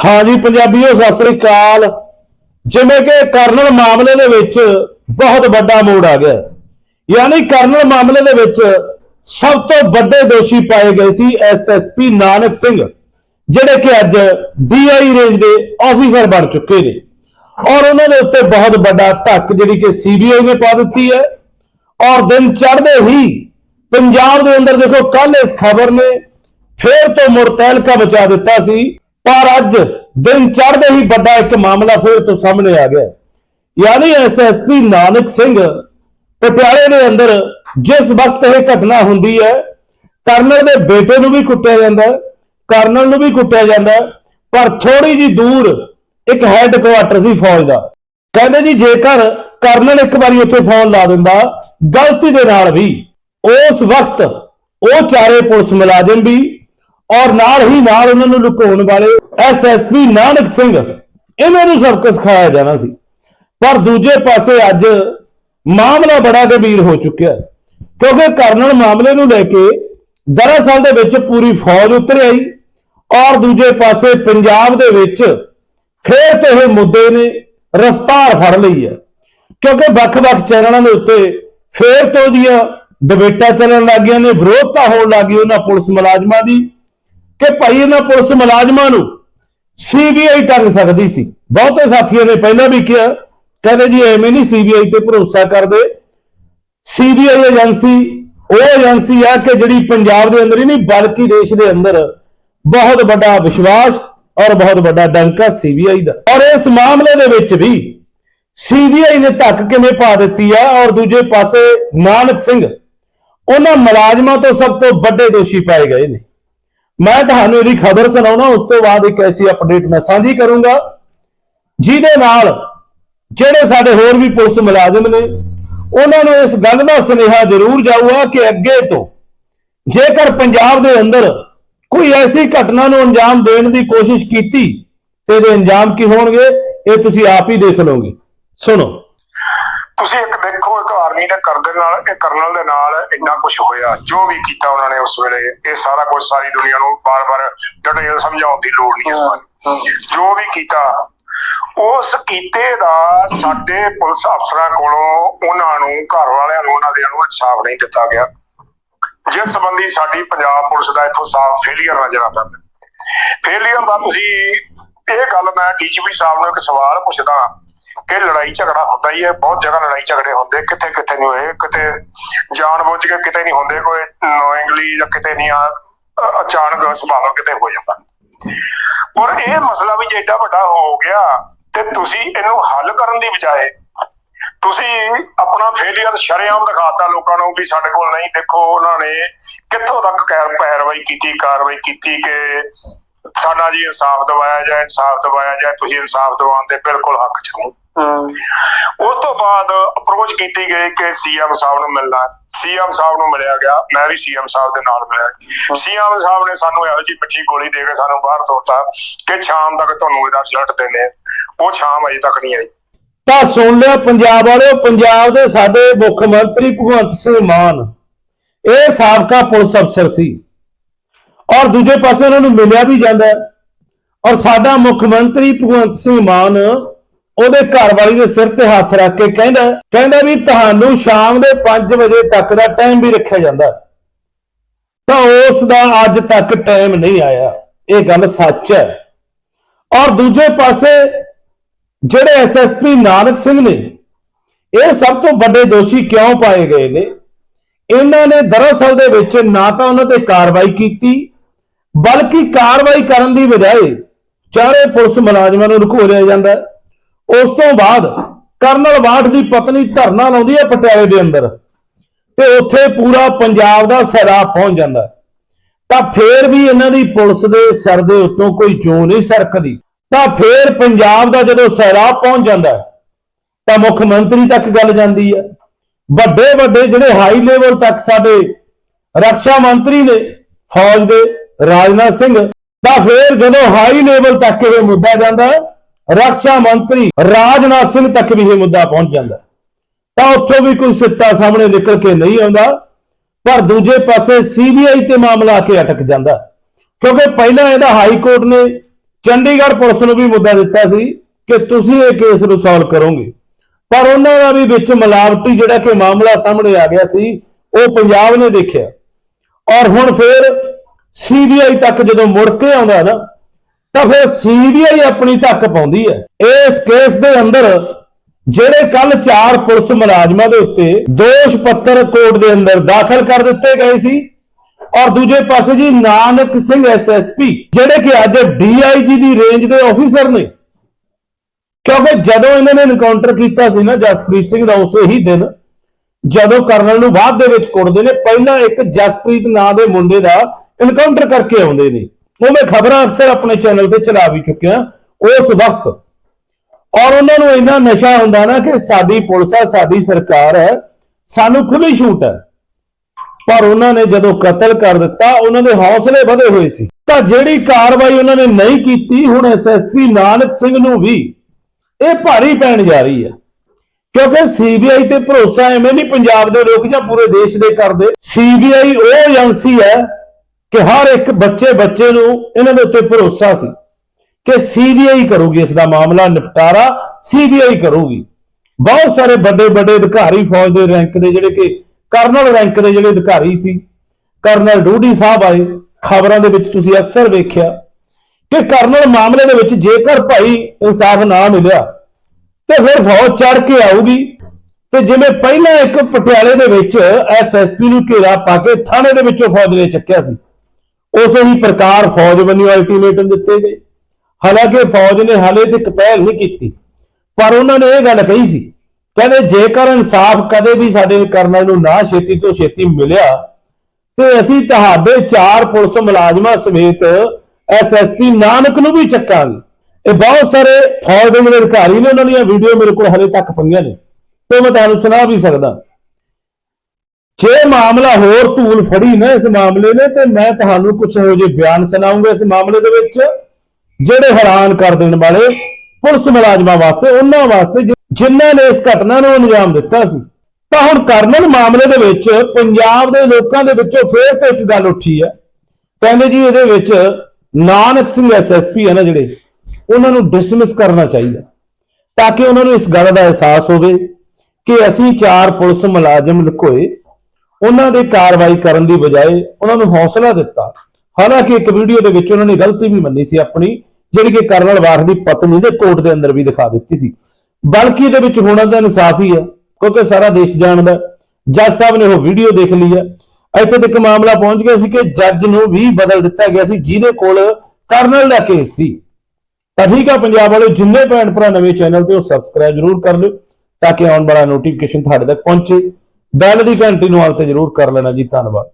ਹਾਂਜੀ, ਪੰਜਾਬੀਓ, ਸਤਿ ਸ੍ਰੀ ਅਕਾਲ। ਜਿਵੇਂ ਕਿ ਕਰਨਲ ਮਾਮਲੇ ਦੇ ਵਿੱਚ ਬਹੁਤ ਵੱਡਾ ਮੋੜ ਆ ਗਿਆ। ਯਾਨੀ ਕਰਨਲ ਮਾਮਲੇ ਦੇ ਵਿੱਚ ਸਭ ਤੋਂ ਵੱਡੇ ਦੋਸ਼ੀ ਪਾਏ ਗਏ ਸੀ ਐਸਐਸਪੀ ਨਾਨਕ ਸਿੰਘ, ਜਿਹੜੇ ਕਿ ਅੱਜ ਡੀਆਈ ਰੇਂਜ ਦੇ ਆਫੀਸਰ ਬਣ ਚੁੱਕੇ ਨੇ। ਔਰ ਉਹਨਾਂ ਦੇ ਉੱਤੇ ਬਹੁਤ ਵੱਡਾ ਧੱਕ ਜਿਹੜੀ ਕਿ ਸੀਬੀਆਈ ਨੇ ਪਾ ਦਿੱਤੀ ਹੈ। ਔਰ ਦਿਨ ਚੜ੍ਹਦੇ ਹੀ ਪੰਜਾਬ ਦੇ ਅੰਦਰ ਦੇਖੋ ਕੱਲ ਇਸ ਖਬਰ ਨੇ ਫੇਰ ਤੋਂ ਮੁੜ ਤਹਿਲਕਾ ਮਚਾ ਦਿੱਤਾ ਸੀ। ਪਰ ਅੱਜ ਦਿਨ ਚੜ੍ਹਦੇ ਹੀ ਵੱਡਾ ਇੱਕ ਮਾਮਲਾ ਫੇਰ ਤੋਂ ਸਾਹਮਣੇ ਆ ਗਿਆ। ਯਾਨੀ ਐਸਐਸਪੀ ਨਾਨਕ ਸਿੰਘ ਪਟਿਆਲੇ ਦੇ ਅੰਦਰ ਜਿਸ ਵਕਤ ਇਹ ਘਟਨਾ ਹੁੰਦੀ ਹੈ, ਕਰਨਲ ਦੇ ਬੇਟੇ ਨੂੰ ਵੀ ਕੁੱਟਿਆ ਜਾਂਦਾ ਕਰਨਲ ਨੂੰ ਵੀ ਕੁੱਟਿਆ ਜਾਂਦਾ ਪਰ ਥੋੜੀ ਜੀ ਦੂਰ ਇੱਕ ਹੈੱਡ ਕੁਆਟਰ ਸੀ ਫੌਜ ਦਾ। ਕਹਿੰਦੇ ਜੀ ਜੇਕਰ ਕਰਨਲ ਇੱਕ ਵਾਰੀ ਉੱਥੇ ਫੋਨ ਲਾ ਦਿੰਦਾ, ਗਲਤੀ ਦੇ ਨਾਲ ਵੀ ਉਸ ਵਕਤ ਉਹ ਚਾਰੇ ਪੁਲਿਸ ਮੁਲਾਜ਼ਮ ਵੀ ਔਰ ਨਾਲ ਹੀ ਨਾਲ ਉਹਨਾਂ ਨੂੰ ਲੁਕਾਉਣ ਵਾਲੇ ਐਸਐਸਪੀ ਨਾਨਕ ਸਿੰਘ, ਇਹਨਾਂ ਨੂੰ ਸਬਕ ਸਿਖਾਇਆ ਜਾਣਾ ਸੀ। ਪਰ ਦੂਜੇ ਪਾਸੇ ਅੱਜ ਮਾਮਲਾ ਬੜਾ ਗੰਭੀਰ ਹੋ ਚੁੱਕਿਆ ਕਿਉਂਕਿ ਕਰਨਲ ਮਾਮਲੇ ਨੂੰ ਲੈ ਕੇ ਦਰਅਸਲ ਦੇ ਵਿੱਚ ਪੂਰੀ ਫੌਜ ਉਤਰ ਆਈ ਔਰ ਦੂਜੇ ਪਾਸੇ ਪੰਜਾਬ ਦੇ ਵਿੱਚ ਫੇਰ ਤੇ ਇਹ ਮੁੱਦੇ ਨੇ ਰਫ਼ਤਾਰ ਫੜ ਲਈ ਹੈ, ਕਿਉਂਕਿ ਵੱਖ-ਵੱਖ ਚੈਨਲਾਂ ਦੇ ਉੱਤੇ ਫੇਰ ਤੋਂ ਦੀਆਂ ਡਿਬੇਟਾਂ ਚੱਲਣ ਲੱਗੀਆਂ ਨੇ, ਵਿਰੋਧਤਾ ਹੋਣ ਲੱਗੀ ਉਹਨਾਂ ਪੁਲਿਸ ਮੁਲਾਜ਼ਮਾਂ ਦੀ। ਕਿ ਭਾਈ ਇਹਨਾਂ ਪੁਲਿਸ ਮੁਲਾਜ਼ਮਾਂ ਨੂੰ ਸੀਬੀਆਈ ਟੰਗ ਸਕਦੀ ਸੀ। ਬਹੁਤੇ ਸਾਥੀਆਂ ਨੇ ਪਹਿਲਾਂ ਵੀ ਕਿਹਾ, ਕਹਿੰਦੇ ਜੀ ਐਵੇਂ ਨਹੀਂ ਸੀਬੀਆਈ ਤੇ ਭਰੋਸਾ ਕਰਦੇ। ਸੀਬੀਆਈ ਏਜੰਸੀ, ਉਹ ਏਜੰਸੀ ਆ ਕਿ ਜਿਹੜੀ ਪੰਜਾਬ ਦੇ ਅੰਦਰ ਹੀ ਨਹੀਂ, ਬਲਕਿ ਦੇਸ਼ ਦੇ ਅੰਦਰ ਬਹੁਤ ਵੱਡਾ ਵਿਸ਼ਵਾਸ ਔਰ ਬਹੁਤ ਵੱਡਾ ਡੰਕਾ ਸੀਬੀਆਈ ਦਾ। ਔਰ ਇਸ ਮਾਮਲੇ ਦੇ ਵਿੱਚ ਵੀ ਸੀਬੀਆਈ ਨੇ ਧੱਕ ਕਿਵੇਂ ਪਾ ਦਿੱਤੀ ਆ? ਔਰ ਦੂਜੇ ਪਾਸੇ ਨਾਨਕ ਸਿੰਘ, ਉਹਨਾਂ ਮੁਲਾਜ਼ਮਾਂ ਤੋਂ ਸਭ ਤੋਂ ਵੱਡੇ ਦੋਸ਼ੀ ਪਾਏ ਗਏ ਨੇ। ਮੈਂ ਤੁਹਾਨੂੰ ਇਹਦੀ ਖਬਰ ਸੁਣਾਉਣਾ, ਉਸ ਤੋਂ ਬਾਅਦ ਇੱਕ ਐਸੀ ਅਪਡੇਟ ਮੈਂ ਸਾਂਝੀ ਕਰੂੰਗਾ, ਜਿਹਦੇ ਨਾਲ ਜਿਹੜੇ ਸਾਡੇ ਹੋਰ ਵੀ ਪੁਲਿਸ ਮੁਲਾਜ਼ਮ ਨੇ, ਉਹਨਾਂ ਨੂੰ ਇਸ ਗੱਲ ਦਾ ਸੁਨੇਹਾ ਜ਼ਰੂਰ ਜਾਊਗਾ ਕਿ ਅੱਗੇ ਤੋਂ ਜੇਕਰ ਪੰਜਾਬ ਦੇ ਅੰਦਰ ਕੋਈ ਐਸੀ ਘਟਨਾ ਨੂੰ ਅੰਜਾਮ ਦੇਣ ਦੀ ਕੋਸ਼ਿਸ਼ ਕੀਤੀ, ਤੇ ਇਹਦੇ ਅੰਜਾਮ ਕੀ ਹੋਣਗੇ, ਇਹ ਤੁਸੀਂ ਆਪ ਹੀ ਦੇਖ ਲਓਗੇ। ਸੁਣੋ। ਤੁਸੀਂ ਇੱਕ ਦੇਖੋ ਇੱਕ ਆਰਮੀ ਦੇ ਕਰਦੇ ਨਾਲ ਇਹ ਕਰਨਲ ਦੇ ਨਾਲ ਇੰਨਾ ਕੁਝ ਹੋਇਆ। ਜੋ ਵੀ ਕੀਤਾ ਉਹਨਾਂ ਨੇ ਉਸ ਵੇਲੇ ਇਹ ਸਾਰਾ ਕੁਝ ਸਾਰੀ ਦੁਨੀਆ ਨੂੰ ਬਾਰ-ਬਾਰ ਡਿਟੇਲ ਸਮਝਾਉਣ ਦੀ ਲੋੜ ਨਹੀਂ ਇਸ ਬਾਰੇ। ਜੋ ਵੀ ਕੀਤਾ ਉਸ ਕੀਤੇ ਦਾ ਸਾਡੇ ਪੁਲਿਸ ਅਫਸਰਾਂ ਕੋਲੋਂ ਉਹਨਾਂ ਨੂੰ ਘਰ ਵਾਲਿਆਂ ਨੂੰ ਉਹਨਾਂ ਦੇ ਨੂੰ ਇਨਸਾਫ ਨਹੀਂ ਦਿੱਤਾ ਗਿਆ। ਜਿਸ ਸੰਬੰਧੀ ਸਾਡੀ ਪੰਜਾਬ ਪੁਲਿਸ ਦਾ ਇੱਥੋਂ ਸਾਫ਼ ਫੇਲੀਅਰ ਨਜ਼ਰ ਆਉਂਦਾ ਫੇਲੀਅਰ ਦਾ ਤੁਸੀਂ ਇਹ ਗੱਲ ਮੈਂ ਡੀਜੀਪੀ ਸਾਹਿਬ ਨੂੰ ਇੱਕ ਸਵਾਲ ਪੁੱਛਦਾ। ਕਿ ਲੜਾਈ ਝਗੜਾ ਹੁੰਦਾ ਹੀ ਹੈ, ਬਹੁਤ ਜਗ੍ਹਾ ਲੜਾਈ ਝਗੜੇ ਹੁੰਦੇ ਕਿੱਥੇ ਕਿੱਥੇ ਨਹੀਂ ਹੋਏ, ਕਿਤੇ ਜਾਣਬੁੱਝ ਕੇ ਕਿਤੇ ਨਹੀਂ ਹੁੰਦੇ, ਕੋਈ ਨੋਇੰਗਲੀ ਜਾਂ ਕਿਤੇ ਨਹੀਂ, ਆ, ਅਚਾਨਕ ਸੁਭਾਵਕ ਕਿਤੇ ਹੋ ਜਾਂਦਾ। ਔਰ ਇਹ ਮਸਲਾ ਵੀ ਜੇ ਵੱਡਾ ਹੋ ਗਿਆ, ਤੇ ਤੁਸੀਂ ਇਹਨੂੰ ਹੱਲ ਕਰਨ ਦੀ ਬਜਾਏ ਤੁਸੀਂ ਆਪਣਾ ਫੇਲਿਅਰ ਸ਼ਰੇਆਮ ਦਿਖਾਤਾ ਲੋਕਾਂ ਨੂੰ ਵੀ ਸਾਡੇ ਕੋਲ ਨਹੀਂ, ਦੇਖੋ ਉਹਨਾਂ ਨੇ ਕਿੱਥੋਂ ਤੱਕ ਕੈਰ ਪੈਰਵਾਈ ਕੀਤੀ, ਕਾਰਵਾਈ ਕੀਤੀ ਕਿ ਸਾਡਾ ਜੀ ਇਨਸਾਫ ਦਿਵਾਇਆ ਜਾਏ, ਇਨਸਾਫ ਦਿਵਾਇਆ ਜਾਏ, ਤੁਸੀਂ ਇਨਸਾਫ ਦਿਵਾਉਣ ਦੇ ਬਿਲਕੁਲ ਹੱਕ ਚ ਹੋ ਉਸ ਤੋਂ ਬਾਅਦ ਅਪਰੋਚ ਕੀਤੀ ਗਈ ਕਿ ਸੀਐਮ ਸਾਹਿਬ ਨੂੰ ਮਿਲਣਾ। ਸੀਐਮ ਸਾਹਿਬ ਨੂੰ ਮਿਲਿਆ ਗਿਆ। ਮੈਂ ਵੀ ਸੀਐਮ ਸਾਹਿਬ ਦੇ ਨਾਲ ਮਿਲਿਆ। ਸੀਐਮ ਸਾਹਿਬ ਨੇ ਸਾਨੂੰ ਇਹੋ ਜਿਹੀ ਮਿੱਠੀ ਗੋਲੀ ਦੇ ਕੇ ਸਾਨੂੰ ਬਾਹਰ ਤੋਰਤਾ ਕਿ ਸ਼ਾਮ ਤੱਕ ਤੁਹਾਨੂੰ ਇਹਦਾ ਰਿਜ਼ਲਟ ਦੇਣੇ। ਉਹ ਸ਼ਾਮ ਅਜੇ ਤੱਕ ਨਹੀਂ ਆਈ। ਤਾਂ ਸੁਣ ਲਿਆ ਪੰਜਾਬ ਵਾਲਿਓ ਪੰਜਾਬ ਦੇ ਸਾਡੇ ਮੁੱਖ ਮੰਤਰੀ ਭਗਵੰਤ ਸਿੰਘ ਮਾਨ। ਇਹ ਸਾਬਕਾ ਪੁਲਿਸ ਅਫਸਰ ਸੀ। ਔਰ ਦੂਜੇ ਪਾਸੇ ਉਹਨਾਂ ਨੂੰ ਮਿਲਿਆ ਵੀ ਜਾਂਦਾ। ਔਰ ਸਾਡਾ ਮੁੱਖ ਮੰਤਰੀ ਭਗਵੰਤ ਸਿੰਘ ਮਾਨ ਉਹਦੇ ਘਰ ਵਾਲੀ ਦੇ ਸਿਰ ਤੇ ਹੱਥ ਰੱਖ ਕੇ ਕਹਿੰਦਾ ਕਹਿੰਦਾ ਵੀ ਤੁਹਾਨੂੰ ਸ਼ਾਮ ਦੇ 5 ਵਜੇ ਤੱਕ ਦਾ ਟਾਈਮ ਵੀ ਰੱਖਿਆ ਜਾਂਦਾ ਤਾਂ ਉਸ ਦਾ ਅੱਜ ਤੱਕ ਟਾਈਮ ਨਹੀਂ ਆਇਆ। ਇਹ ਗੱਲ ਸੱਚ ਹੈ। ਔਰ ਦੂਜੇ ਪਾਸੇ ਜਿਹੜੇ ਐਸਐਸਪੀ ਨਾਨਕ ਸਿੰਘ ਨੇ, ਇਹ ਸਭ ਤੋਂ ਵੱਡੇ ਦੋਸ਼ੀ ਕਿਉਂ ਪਾਏ ਗਏ ਨੇ? ਇਹਨਾਂ ਨੇ ਦਰਅਸਲ ਦੇ ਵਿੱਚ ਨਾ ਤਾਂ ਉਹਨਾਂ ਤੇ ਕਾਰਵਾਈ ਕੀਤੀ, ਬਲਕਿ ਕਾਰਵਾਈ ਕਰਨ ਦੀ ਬਜਾਏ ਚਾਰੇ ਪੁਲਿਸ ਮੁਲਾਜ਼ਮਾਂ ਨੂੰ ਲੁਕੋ ਲਿਆ ਜਾਂਦਾ ਹੈ। ਉਸ ਤੋਂ ਬਾਅਦ ਕਰਨਲ ਬਾਠ ਦੀ ਪਤਨੀ ਧਰਨਾ ਲਾਉਂਦੀ ਹੈ ਪਟਿਆਲੇ ਦੇ ਅੰਦਰ ਤੇ ਉੱਥੇ ਪੂਰਾ ਪੰਜਾਬ ਦਾ ਸੈਲਾਬ ਪਹੁੰਚ ਜਾਂਦਾ ਤਾਂ ਫੇਰ ਵੀ ਇਹਨਾਂ ਦੀ ਪੁਲਿਸ ਦੇ ਸਿਰ ਦੇ ਉੱਤੋਂ ਕੋਈ ਜੂ ਨਹੀਂ ਸਰਕਦੀ। ਤਾਂ ਫੇਰ ਪੰਜਾਬ ਦਾ ਜਦੋਂ ਸੈਲਾਬ ਪਹੁੰਚ ਜਾਂਦਾ ਤਾਂ ਮੁੱਖ ਮੰਤਰੀ ਤੱਕ ਗੱਲ ਜਾਂਦੀ ਹੈ। ਵੱਡੇ ਵੱਡੇ ਜਿਹੜੇ ਹਾਈ ਲੈਵਲ ਤੱਕ ਸਾਡੇ ਰੱਖਿਆ ਮੰਤਰੀ ਨੇ, ਫੌਜ ਦੇ, ਰਾਜਨਾਥ ਸਿੰਘ, ਤਾਂ ਫੇਰ ਜਦੋਂ ਹਾਈ ਲੈਵਲ ਤੱਕ ਇਹ ਮੁੱਦਾ ਜਾਂਦਾ ਰੱਖਿਆ ਮੰਤਰੀ ਰਾਜਨਾਥ ਸਿੰਘ ਤੱਕ ਵੀ ਇਹ ਮੁੱਦਾ ਪਹੁੰਚ ਜਾਂਦਾ ਤਾਂ ਉੱਥੋਂ ਵੀ ਕੋਈ ਸਿੱਟਾ ਸਾਹਮਣੇ ਨਿਕਲ ਕੇ ਨਹੀਂ ਆਉਂਦਾ, ਪਰ ਦੂਜੇ ਪਾਸੇ ਸੀਬੀਆਈ ਤੇ ਮਾਮਲਾ ਆ ਕੇ ਅਟਕ ਜਾਂਦਾ ਕਿਉਂਕਿ ਪਹਿਲਾਂ ਇਹਦਾ ਹਾਈ ਕੋਰਟ ਨੇ ਚੰਡੀਗੜ੍ਹ ਪੁਲਿਸ ਨੂੰ ਵੀ ਮੁੱਦਾ ਦਿੱਤਾ ਸੀ ਕਿ ਤੁਸੀਂ ਇਹ ਕੇਸ ਨੂੰ ਸੋਲਵ ਕਰੋਗੇ। ਪਰ ਉਹਨਾਂ ਦਾ ਵੀ ਵਿੱਚ ਮਿਲਾਵਟੀ ਜਿਹੜਾ ਕਿ ਮਾਮਲਾ ਸਾਹਮਣੇ ਆ ਗਿਆ ਸੀ, ਉਹ ਪੰਜਾਬ ਨੇ ਦੇਖਿਆ। ਔਰ ਹੁਣ ਫਿਰ ਸੀਬੀਆਈ ਤੱਕ ਜਦੋਂ ਮੁੜ ਕੇ ਆਉਂਦਾ ਨਾ ਤਾਂ ਫਿਰ ਸੀਬੀਆਈ ਆਪਣੀ ਧੱਕ ਪਾਉਂਦੀ ਹੈ। ਇਸ ਕੇਸ ਦੇ ਅੰਦਰ ਜਿਹੜੇ ਕੱਲ ਚਾਰ ਪੁਲਿਸ ਮੁਲਾਜ਼ਮਾਂ ਦੇ ਉੱਤੇ ਦੋਸ਼ ਪੱਤਰ ਕੋਰਟ ਦੇ ਅੰਦਰ ਦਾਖਲ ਕਰ ਦਿੱਤੇ ਗਏ ਸੀ ਔਰ ਦੂਜੇ ਪਾਸੇ ਜੀ ਨਾਨਕ ਸਿੰਘ ਐਸਐਸਪੀ ਜਿਹੜੇ ਕਿ ਅੱਜ ਡੀਆਈਜੀ ਦੀ ਰੇਂਜ ਦੇ ਆਫੀਸਰ ਨੇ। ਕਿਉਂਕਿ ਜਦੋਂ ਇਹਨਾਂ ਨੇ ਇਨਕਾਊਂਟਰ ਕੀਤਾ ਸੀ ਨਾ ਜਸਪ੍ਰੀਤ ਸਿੰਘ ਦਾ ਉਸੇ ਹੀ ਦਿਨ, ਜਦੋਂ ਕਰਨਲ ਨੂੰ ਬਾਅਦ ਦੇ ਵਿੱਚ ਕੁੱਟਦੇ ਨੇ, ਪਹਿਲਾਂ ਇੱਕ ਜਸਪ੍ਰੀਤ ਨਾਂ ਦੇ ਮੁੰਡੇ ਦਾ ਇਨਕਾਊਂਟਰ ਕਰਕੇ ਆਉਂਦੇ ਨੇ। ਉਹ ਮੈਂ ਖਬਰਾਂ ਅਕਸਰ ਆਪਣੇ ਚੈਨਲ ਤੇ ਚਲਾ ਵੀ ਚੁੱਕਿਆ, ਉਸ ਵਕਤ। ਔਰ ਉਹਨਾਂ ਨੂੰ ਇੰਨਾ ਨਸ਼ਾ ਹੁੰਦਾ ਨਾ ਕਿ ਸਾਡੀ ਪੁਲਿਸ ਹੈ ਸਾਡੀ ਸਰਕਾਰ ਹੈ, ਸਾਨੂੰ ਖੁੱਲੀ ਛੂਟ ਹੈ। ਪਰ ਉਹਨਾਂ ਨੇ ਜਦੋਂ ਕਤਲ ਕਰ ਦਿੱਤਾ, ਉਹਨਾਂ ਦੇ ਹੌਸਲੇ ਵਧੇ ਹੋਏ ਸੀ। ਤਾਂ ਜਿਹੜੀ ਕਾਰਵਾਈ ਉਹਨਾਂ ਨੇ ਨਹੀਂ ਕੀਤੀ, ਹੁਣ ਐਸਐਸਪੀ ਨਾਨਕ ਸਿੰਘ ਨੂੰ ਵੀ ਇਹ ਭਾਰੀ ਪੈਣ ਜਾ ਰਹੀ ਹੈ। ਕਿਉਂਕਿ ਸੀਬੀਆਈ ਤੇ ਭਰੋਸਾ ਐਵੇਂ ਨਹੀਂ ਪੰਜਾਬ ਦੇ ਲੋਕ ਜਾਂ ਪੂਰੇ ਦੇਸ਼ ਦੇ ਕਰਦੇ। ਸੀਬੀਆਈ ਉਹ ਏਜੰਸੀ ਹੈ ਕਿ ਹਰ ਇੱਕ ਬੱਚੇ ਬੱਚੇ ਨੂੰ ਇਹਨਾਂ ਦੇ ਉੱਤੇ ਭਰੋਸਾ ਸੀ ਕਿ ਸੀਬੀਆਈ ਕਰੂਗੀ ਇਸ ਦਾ ਮਾਮਲਾ, ਨਿਪਟਾਰਾ ਸੀਬੀਆਈ ਕਰੂਗੀ। ਬਹੁਤ ਸਾਰੇ ਵੱਡੇ ਵੱਡੇ ਅਧਿਕਾਰੀ ਫੌਜ ਦੇ ਰੈਂਕ ਦੇ ਜਿਹੜੇ ਕਿ ਕਰਨਲ ਰੈਂਕ ਦੇ ਜਿਹੜੇ ਅਧਿਕਾਰੀ ਸੀ, ਕਰਨਲ ਡੂਡੀ ਸਾਹਿਬ ਆਏ, ਖਬਰਾਂ ਦੇ ਵਿੱਚ ਤੁਸੀਂ ਅਕਸਰ ਵੇਖਿਆ ਕਿ ਕਰਨਲ ਮਾਮਲੇ ਦੇ ਵਿੱਚ ਜੇਕਰ ਭਾਈ ਇਨਸਾਫ ਨਾ ਮਿਲਿਆ, ਤੇ ਫਿਰ ਫੌਜ ਚੜ ਕੇ ਆਊਗੀ। ਤੇ ਜਿਵੇਂ ਪਹਿਲਾਂ ਇੱਕ ਪਟਿਆਲੇ ਦੇ ਵਿੱਚ ਐਸਐਸਪੀ ਨੂੰ ਘੇਰਾ ਪਾ ਕੇ ਥਾਣੇ ਦੇ ਵਿੱਚੋਂ ਫੌਜ ਨੇ ਚੱਕਿਆ ਸੀ। ਉਸੇ ਹੀ ਪ੍ਰਕਾਰ ਫੌਜ ਵੱਲੋਂ ਅਲਟੀਮੇਟਮ ਦਿੱਤੇ ਗਏ। ਹਾਲਾਂਕਿ ਫੌਜ ਨੇ ਹਾਲੇ ਤੱਕ ਪਹਿਲ ਨਹੀਂ ਕੀਤੀ, ਪਰ ਉਹਨਾਂ ਨੇ ਇਹ ਗੱਲ ਕਹੀ ਸੀ, ਕਹਿੰਦੇ ਜੇਕਰ ਇਨਸਾਫ ਕਦੇ ਵੀ ਸਾਡੇ ਕਰਨਲ ਨੂੰ ਨਾ ਛੇਤੀ ਤੋਂ ਛੇਤੀ ਮਿਲਿਆ, ਤੇ ਅਸੀਂ ਤੁਹਾਡੇ ਚਾਰ ਪੁਲਿਸ ਮੁਲਾਜ਼ਮਾਂ ਸਮੇਤ ਐਸਐਸਪੀ ਨਾਨਕ ਨੂੰ ਵੀ ਚੱਕਾਂਗੇ। ਇਹ ਬਹੁਤ ਸਾਰੇ ਫੌਜ ਦੇ ਜਿਹੜੇ ਅਧਿਕਾਰੀ ਨੇ, ਉਹਨਾਂ ਦੀਆਂ ਵੀਡੀਓ ਮੇਰੇ ਕੋਲ ਹਲੇ ਤੱਕ ਪਈਆਂ ਨੇ, ਤੇ ਮੈਂ ਤੁਹਾਨੂੰ ਸੁਣਾ ਵੀ ਸਕਦਾ। ਜੇ ਮਾਮਲਾ ਹੋਰ ਧੂਲ ਫੜੀ ਨਾ ਇਸ ਮਾਮਲੇ ਨੇ, ਤੇ ਮੈਂ ਤੁਹਾਨੂੰ ਕੁਝ ਇਹੋ ਜਿਹੇ ਬਿਆਨ ਸੁਣਾਉਂਗਾ ਇਸ ਮਾਮਲੇ ਦੇ ਵਿੱਚ, ਜਿਹੜੇ ਹੈਰਾਨ ਕਰ ਦੇਣ ਵਾਲੇ ਪੁਲਿਸ ਮੁਲਾਜ਼ਮਾਂ ਵਾਸਤੇ, ਉਹਨਾਂ ਵਾਸਤੇ ਜਿ- ਜਿਨ੍ਹਾਂ ਨੇ ਇਸ ਘਟਨਾ ਨੂੰ ਅੰਜਾਮ ਦਿੱਤਾ ਸੀ। ਤਾਂ ਹੁਣ ਕਰਨਲ ਮਾਮਲੇ ਦੇ ਵਿੱਚ ਪੰਜਾਬ ਦੇ ਲੋਕਾਂ ਦੇ ਵਿੱਚੋਂ ਫੇਰ ਤੋਂ ਇੱਕ ਗੱਲ ਉੱਠੀ ਹੈ। ਕਹਿੰਦੇ ਜੀ ਇਹਦੇ ਵਿੱਚ ਨਾਨਕ ਸਿੰਘ ਐਸਐਸਪੀ ਹੈ ਨਾ ਜਿਹੜੇ, ਉਹਨਾਂ ਨੂੰ ਡਿਸਮਿਸ ਕਰਨਾ ਚਾਹੀਦਾ। ਤਾਂ ਕਿ ਉਹਨਾਂ ਨੂੰ ਇਸ ਗੱਲ ਦਾ ਅਹਿਸਾਸ ਹੋਵੇ ਕਿ ਅਸੀਂ ਚਾਰ ਪੁਲਿਸ ਮੁਲਾਜ਼ਮ ਲੁਕੋਏ ਉਹਨਾਂ ਦੇ ਕਾਰਵਾਈ ਕਰਨ ਦੀ ਬਜਾਏ ਉਹਨਾਂ ਨੂੰ ਹੌਸਲਾ ਦਿੱਤਾ। ਹਾਲਾਂਕਿ ਇੱਕ ਵੀਡੀਓ ਦੇ ਵਿੱਚ ਉਹਨਾਂ ਨੇ ਗਲਤੀ ਵੀ ਮੰਨੀ ਸੀ ਆਪਣੀ, ਜਿਹੜੀ ਕਿ ਕਰਨਲ ਵਾਰ ਦੀ ਪਤਨੀ ਨੇ ਕੋਰਟ ਦੇ ਅੰਦਰ ਵੀ ਦਿਖਾ ਦਿੱਤੀ ਸੀ। ਬਲਕਿ ਇਹਦੇ ਵਿੱਚ ਹੋਣਾ ਤਾਂ ਇਨਸਾਫ ਹੀ ਹੈ, ਕਿਉਂਕਿ ਸਾਰਾ ਦੇਸ਼ ਜਾਣਦਾ ਜੱਜ ਸਾਹਿਬ ਨੇ ਉਹ ਵੀਡੀਓ ਦੇਖ ਲਈ ਹੈ। ਇੱਥੇ ਤੱਕ ਮਾਮਲਾ ਪਹੁੰਚ ਗਿਆ ਸੀ ਕਿ ਜੱਜ ਨੂੰ ਵੀ ਬਦਲ ਦਿੱਤਾ ਗਿਆ ਸੀ, ਜਿਹਦੇ ਕੋਲ ਕਰਨਲ ਦਾ ਕੇਸ ਸੀ। ਤਾਂ ਠੀਕ ਆ, ਪੰਜਾਬ ਵਾਲੇ ਜਿੰਨੇ ਭੈਣ ਭਰਾ ਨਵੇਂ ਚੈਨਲ ਤੇ ਉਹ ਸਬਸਕ੍ਰਾਈਬ ਜ਼ਰੂਰ ਕਰ ਲਿਓ, ਤਾਂ ਕਿ ਆਉਣ ਵਾਲਾ ਨੋਟੀਫਿਕੇਸ਼ਨ ਤੁਹਾਡੇ ਤੱਕ ਪਹੁੰਚੇ। ਬੈਲ ਦੀ ਘੰਟੀ ਨੂੰ ਹਾਲ ਤੇ ਜ਼ਰੂਰ ਕਰ ਲੈਣਾ ਜੀ ਧੰਨਵਾਦ।